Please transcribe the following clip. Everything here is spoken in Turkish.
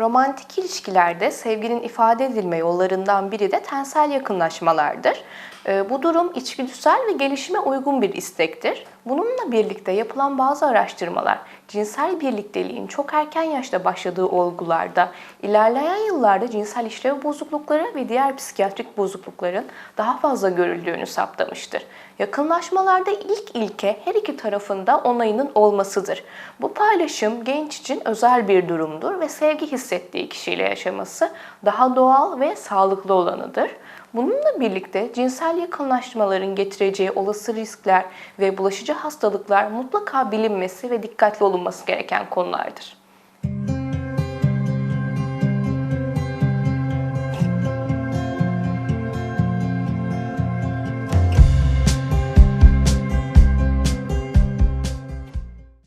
Romantik ilişkilerde sevginin ifade edilme yollarından biri de tensel yakınlaşmalardır. Ee, Bu durum içgüdüsel ve gelişime uygun bir istektir. Bununla birlikte yapılan bazı araştırmalar cinsel birlikteliğin çok erken yaşta başladığı olgularda ilerleyen yıllarda cinsel işlev bozuklukları ve diğer psikiyatrik bozuklukların daha fazla görüldüğünü saptamıştır. Yakınlaşmalarda ilk ilke her iki tarafında onayının olmasıdır. Bu paylaşım genç için özel bir durumdur ve sevgi hissettiği kişiyle yaşaması daha doğal ve sağlıklı olanıdır. Bununla birlikte cinsel yakınlaşmaların getireceği olası riskler ve bulaşıcı hastalıklar mutlaka bilinmesi ve dikkatli olunması gereken konulardır.